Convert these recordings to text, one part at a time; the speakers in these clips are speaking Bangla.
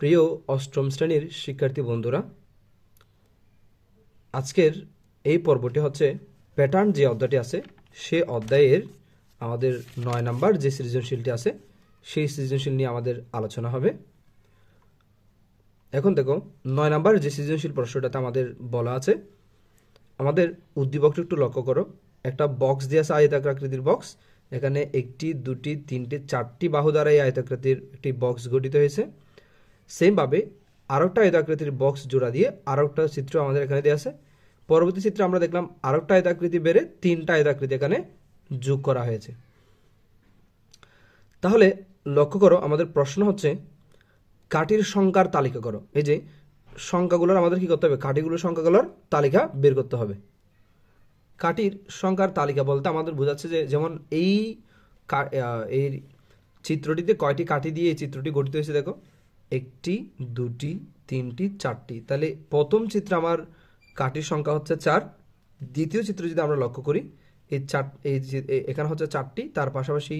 প্রিয় অষ্টম শ্রেণির শিক্ষার্থী বন্ধুরা, আজকের এই পর্বটি হচ্ছে প্যাটার্ন যে অধ্যায়টি আছে, সে অধ্যায়ের আমাদের নয় নাম্বার যে সৃজনশীলটি আছে, সেই সৃজনশীল নিয়ে আমাদের আলোচনা হবে। এখন দেখো, নয় নাম্বার যে সৃজনশীল প্রশ্নটাতে আমাদের বলা আছে, আমাদের উদ্দীপকটা একটু লক্ষ্য করো। একটা বক্স দিয়ে আছে আয়তাকৃতির বক্স এখানে একটি, দুটি, তিনটি, চারটি বাহু দ্বারা এই আয়তাকৃতির একটি বক্স গঠিত হয়েছে। সেমভাবে আরেকটা আয়তাকৃতির বক্স জোড়া দিয়ে আরেকটা চিত্র আমাদের এখানে দেওয়া আছে। পরবর্তী চিত্রে আমরা দেখলাম আরেকটা আয়তাকৃতি বেড়ে তিনটা আয়তাকৃতি এখানে যোগ করা হয়েছে। তাহলে লক্ষ্য করো, আমাদের প্রশ্ন হচ্ছে কাঠির সংখ্যার তালিকা করো। এই যে সংখ্যাগুলোর আমাদের কি করতে হবে? কাঠিগুলোর সংখ্যাগুলোর তালিকা বের করতে হবে। কাঠির সংখ্যার তালিকা বলতে আমাদের বোঝাচ্ছে যে যেমন এই এই চিত্রটিতে কয়টি কাঠি দিয়ে এই চিত্রটি গঠিত হয়েছে দেখো। একটি, দুটি, তিনটি, চারটি। তাহলে প্রথম চিত্রে আমার কাঠির সংখ্যা হচ্ছে চার। দ্বিতীয় চিত্র যদি আমরা লক্ষ্য করি, এই চার, এই এখানে হচ্ছে চারটি, তার পাশাপাশি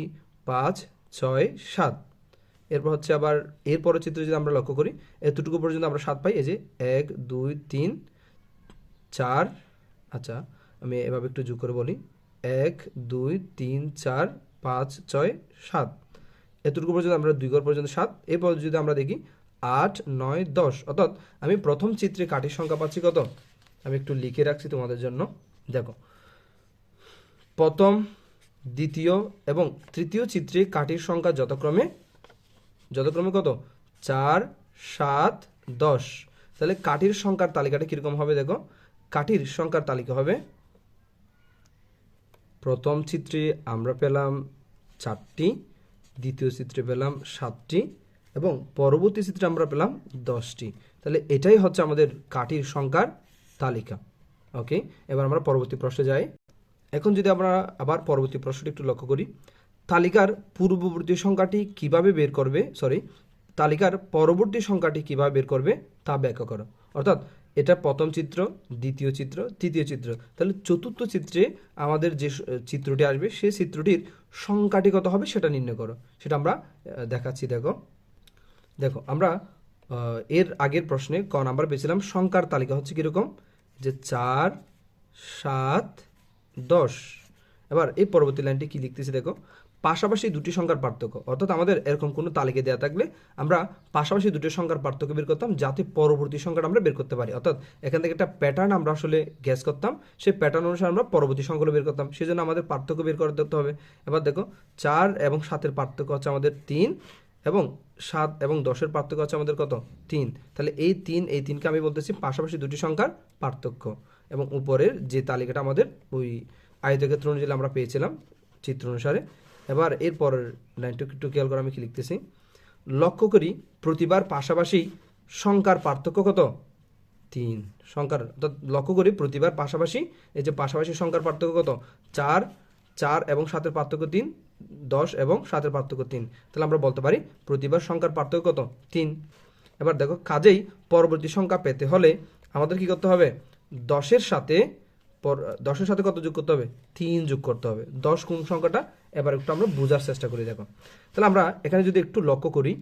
পাঁচ, ছয়, সাত। এরপর হচ্ছে আবার এর পরের চিত্র যদি আমরা লক্ষ্য করি, এতটুকু পর্যন্ত আমরা সাত পাই। এই যে এক, দুই, তিন, চার আচ্ছা আমি এভাবে একটু যোগ করে বলি। এক, দুই, তিন, চার, পাঁচ, ছয়, সাত। এতটুকু পর্যন্ত আমরা দুই ঘর পর্যন্ত সাত এরপর যদি আমরা দেখি আট, নয়, দশ, অর্থাৎ আমি প্রথম চিত্রে কাঠির সংখ্যা পাচ্ছি কত? আমি একটু লিখে রাখছি তোমাদের জন্য। দেখো, প্রথম, দ্বিতীয় এবং তৃতীয় চিত্রে কাঠির সংখ্যা যথাক্রমে যথাক্রমে কত? চার, সাত, দশ। তাহলে কাঠির সংখ্যার তালিকাটা কীরকম হবে দেখো? কাঠির সংখ্যার তালিকা হবে, প্রথম চিত্রে আমরা পেলাম চারটি দ্বিতীয় চিত্রে পেলাম সাতটি এবং পরবর্তী চিত্রে আমরা পেলাম দশটি। তাহলে এটাই হচ্ছে আমাদের কাঠির সংখ্যার তালিকা। ওকে, এবার আমরা পরবর্তী প্রশ্নে যাই। এখন যদি আমরা আবার পরবর্তী প্রশ্নটি একটু লক্ষ্য করি, তালিকার পূর্ববর্তী সংখ্যাটি কীভাবে বের করবে? সরি তালিকার পরবর্তী সংখ্যাটি কীভাবে বের করবে তা ব্যাখ্যা করো। অর্থাৎ এটা প্রথম চিত্র, দ্বিতীয় চিত্র, তৃতীয় চিত্র। তাহলে চতুর্থ চিত্রে আমাদের যে চিত্রটি আসবে, সেই চিত্রটির সংখ্যাটি কত হবে সেটা নির্ণয় করো। সেটা আমরা দেখাচ্ছি, দেখো। দেখো, আমরা এর আগের প্রশ্নে ক নাম্বার পেয়েছিলাম, সংখ্যার তালিকা হচ্ছে কীরকম? যে চার, সাত, দশ। এবার এই পরবর্তী লাইনটি কি লিখতেছি দেখো? পাশাপাশি দুটি সংখ্যার পার্থক্য। অর্থাৎ আমাদের এরকম কোনো তালিকা দেওয়া থাকলে আমরা পাশাপাশি দুটি সংখ্যার পার্থক্য বের করতাম, যাতে পরবর্তী সংখ্যাটা আমরা বের করতে পারি। অর্থাৎ এখান থেকে একটা প্যাটার্ন আমরা আসলে গ্যাস করতাম, সেই প্যাটার্ন অনুসারে আমরা পরবর্তী সংখ্যাগুলো বের করতাম। সেই জন্য আমাদের পার্থক্য বের করে দিতে হবে। এবার দেখো, চার এবং সাতের পার্থক্য হচ্ছে আমাদের তিন এবং সাত এবং দশের পার্থক্য হচ্ছে আমাদের কত? তিন। তাহলে এই তিন, এই তিনকে আমি বলতেছি পাশাপাশি দুটি সংখ্যার পার্থক্য এবং উপরের যে তালিকাটা আমাদের ওই আয়তক্ষেত্র অনুযায়ী আমরা পেয়েছিলাম, চিত্র অনুসারে এবার এরপরের লাইনটু একটু খেয়াল করে আমি কি লিখতেছি? লক্ষ্য করি প্রতিবার পাশাপাশি সংখ্যার পার্থক্য কত? তিন। সংখ্যার, অর্থাৎ লক্ষ্য করি প্রতিবার পাশাপাশি, এই যে পাশাপাশি সংখ্যার পার্থক্য কত? চার চার এবং সাতের পার্থক্য তিন, দশ এবং সাতের পার্থক্য তিন। তাহলে আমরা বলতে পারি প্রতিবার সংখ্যার পার্থক্য কত? তিন। এবার দেখো, কাজেই পরবর্তী সংখ্যা পেতে হলে আমাদের কি করতে হবে? দশের সাথে পর- দশের সাথে কত যোগ করতে হবে? তিন যোগ করতে হবে। দশ কোন সংখ্যাটা এবার একটু আমরা বোঝার চেষ্টা করি, দেখো। তাহলে আমরা এখানে যদি একটু লক্ষ্য করি,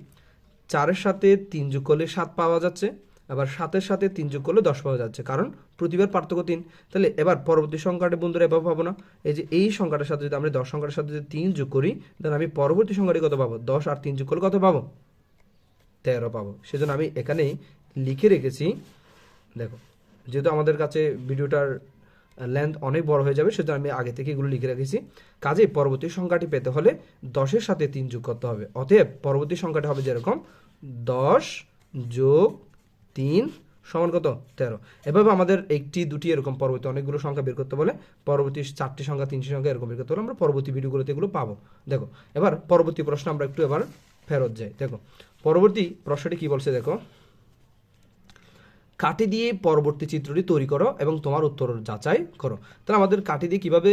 চারের সাথে তিন যোগ করলে সাত পাওয়া যাচ্ছে, আবার সাতের সাথে তিন যোগ করলে দশ পাওয়া যাচ্ছে। কারণ প্রতিবার পার্থক্য তিন। তাহলে এবার পরবর্তী সংখ্যাটা বন্ধুরা এভাবে পাবো না। এই যে এই সংখ্যাটার সাথে যদি আমরা দশ সংখ্যাটার সাথে যদি তিন যোগ করি, তাহলে আমি পরবর্তী সংখ্যাটি কত পাবো? দশ আর তিন যোগ করলে কত পাবো? তেরো পাবো। সেজন্য আমি এখানেই লিখে রেখেছি, দেখো। যেহেতু আমাদের কাছে ভিডিওটার লেন্থ অনেক বড় হয়ে যাবে সেজন্য আমি আগে থেকে এগুলো লিখে রেখেছি। কাজেই পরবর্তী সংখ্যাটি পেতে হলে দশের সাথে তিন যোগ করতে হবে। অতএব পরবর্তী সংখ্যাটা হবে যেরকম দশ যোগ তিন সমান কত? তেরো। এভাবে আমাদের একটি, দুটি এরকম পরবর্তী অনেকগুলো সংখ্যা বের করতে বলে, পরবর্তী চারটি সংখ্যা, তিনটি সংখ্যা এরকম বের করতে হলে আমরা পরবর্তী ভিডিওগুলোতে এগুলো পাবো। দেখো, এবার পরবর্তী প্রশ্ন আমরা একটু এবার ফেরত যাই। দেখো, পরবর্তী প্রশ্নটি কি বলছে দেখো? কাঠি দিয়ে পরবর্তী চিত্রটি তৈরি করো এবং তোমার উত্তর যাচাই করো। তাহলে আমাদের কাঠি দিয়ে কীভাবে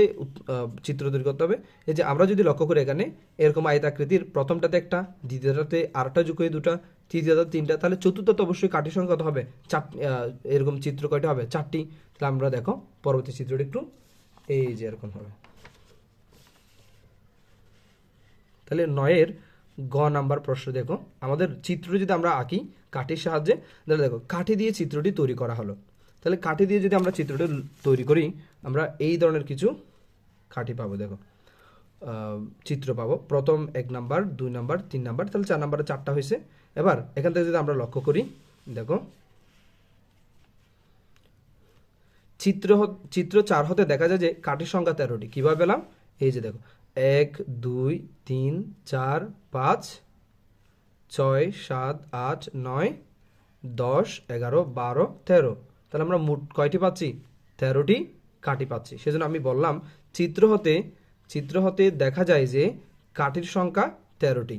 চিত্র তৈরি করতে হবে? এই যে আমরা যদি লক্ষ্য করি এখানে, এরকম আয়তাকৃতির প্রথমটাতে একটা, দ্বিতীয়টাতে আরেকটা যুগ দুটা তৃতীয়টা তিনটা, তাহলে চতুর্থতে অবশ্যই কাঠির সংখ্যা কত হবে। চার এরকম চিত্র কয়টা হবে? চারটি। তাহলে আমরা দেখো, পরবর্তী চিত্রটি একটু, এই যে এরকম হবে। তাহলে নয়ের গ নাম্বার প্রশ্ন দেখো। আমাদের চিত্র যদি আমরা আঁকি কাঠির সাহায্যে, তাহলে দেখো, কাঠি দিয়ে চিত্রটি তৈরি করা হলো। তাহলে কাঠি দিয়ে যদি আমরা চিত্রটি তৈরি করি, আমরা এই ধরনের কিছু কাঠি পাবো, দেখো। চিত্র পাবো। প্রথম এক নাম্বার, দুই নাম্বার, তিন নাম্বার, তাহলে চার নাম্বারে চারটা হয়েছে। এবার এখান থেকে যদি আমরা লক্ষ্য করি, দেখো। চিত্র চিত্র চার হতে দেখা যায় যে কাঠির সংখ্যা তেরোটি। কীভাবে পেলাম? এই যে দেখো এক দুই তিন চার পাঁচ ছয় সাত আট নয় দশ এগারো বারো তেরো। তাহলে আমরা মোট কয়টি পাচ্ছি? তেরোটি কাটি পাচ্ছি। সেজন্য আমি বললাম চিত্র হতে চিত্র হতে দেখা যায় যে কাঠির সংখ্যা তেরোটি।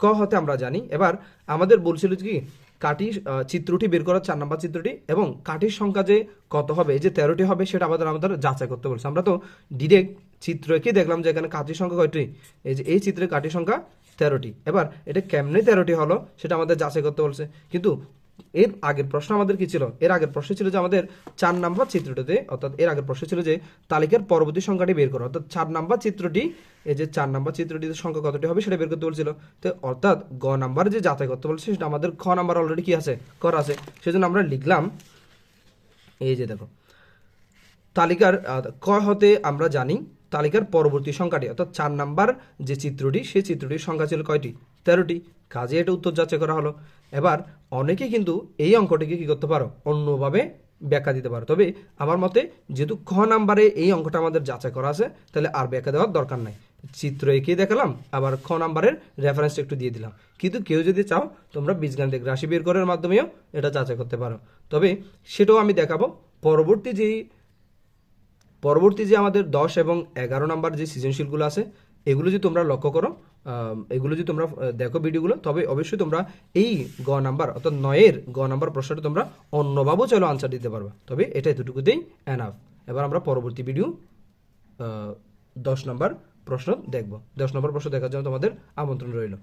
ক হতে আমরা জানি এবার আমাদের বলছিল কি আহ, চিত্রটি বের করার চার নাম্বার চিত্রটি এবং কাঠির সংখ্যা যে কত হবে যে তেরোটি হবে সেটা আমাদের আমাদের যাচাই করতে বলছে। আমরা তো ডিরেক্ট চিত্র এঁকে দেখলাম যে এখানে কাঠির সংখ্যা কয়টি? এই যে এই চিত্রে কাঠির সংখ্যা তেরোটি। এবার এটা কেমনে তেরোটি হলো সেটা আমাদের যাচাই করতে বলছে। কিন্তু এর আগের প্রশ্ন আমাদের কি ছিল? এর আগের প্রশ্ন ছিল যে আমাদের চার নাম্বার চিত্রটিতে, অর্থাৎ এর আগের প্রশ্ন ছিল যে তালিকার পরবর্তী সংখ্যাটি বের করো। অর্থাৎ চার নাম্বার চিত্রটি, এই যে চার নাম্বার চিত্রটির সংখ্যা কতটি হবে সেটা বের করতে বলছিল। তো অর্থাৎ গ নাম্বার যে যাচাই করতে বলছে সেটা আমাদের খ নাম্বার অলরেডি কি আছে? করা আছে। সেজন্য আমরা লিখলাম, এই যে দেখো, তালিকার ক হতে আমরা জানি তালিকার পরবর্তী সংখ্যাটি, অর্থাৎ চার নাম্বার যে চিত্রটি, সেই চিত্রটির সংখ্যা ছিল কয়টি? তেরোটি। কাজে এটা উত্তর যাচাই করা হলো। এবার অনেকে কিন্তু এই অঙ্কটিকে কি করতে পারো? অন্যভাবে ব্যাখ্যা দিতে পারো। তবে আমার মতে যেহেতু খ নাম্বারে এই অঙ্কটা আমাদের যাচাই করা আছে, তাহলে আর ব্যাখ্যা দেওয়ার দরকার নাই। চিত্র এঁকে দেখালাম, আবার খ নাম্বারের রেফারেন্সটা একটু দিয়ে দিলাম। কিন্তু কেউ যদি চাও, তোমরা বীজগাণিতিক রাশি বের করার মাধ্যমেও এটা যাচাই করতে পারো। তবে সেটাও আমি দেখাবো। পরবর্তী যেই পরবর্তী যে আমাদের দশ এবং এগারো নাম্বার যে সৃজনশীলগুলো আছে, এগুলো যদি তোমরা লক্ষ্য করো এগুলো যদি তোমরা দেখো ভিডিওগুলো, তবে অবশ্যই তোমরা এই গ নাম্বার অর্থাৎ নয়ের গ নাম্বার প্রশ্নটা তোমরা অন্যভাবেও চলো আনসার দিতে পারবে। তবে এটা এতটুকুতেই এনাফ এবার আমরা পরবর্তী ভিডিও দশ নম্বর প্রশ্ন দেখব। দশ নম্বর প্রশ্ন দেখার জন্য তোমাদের আমন্ত্রণ রইল।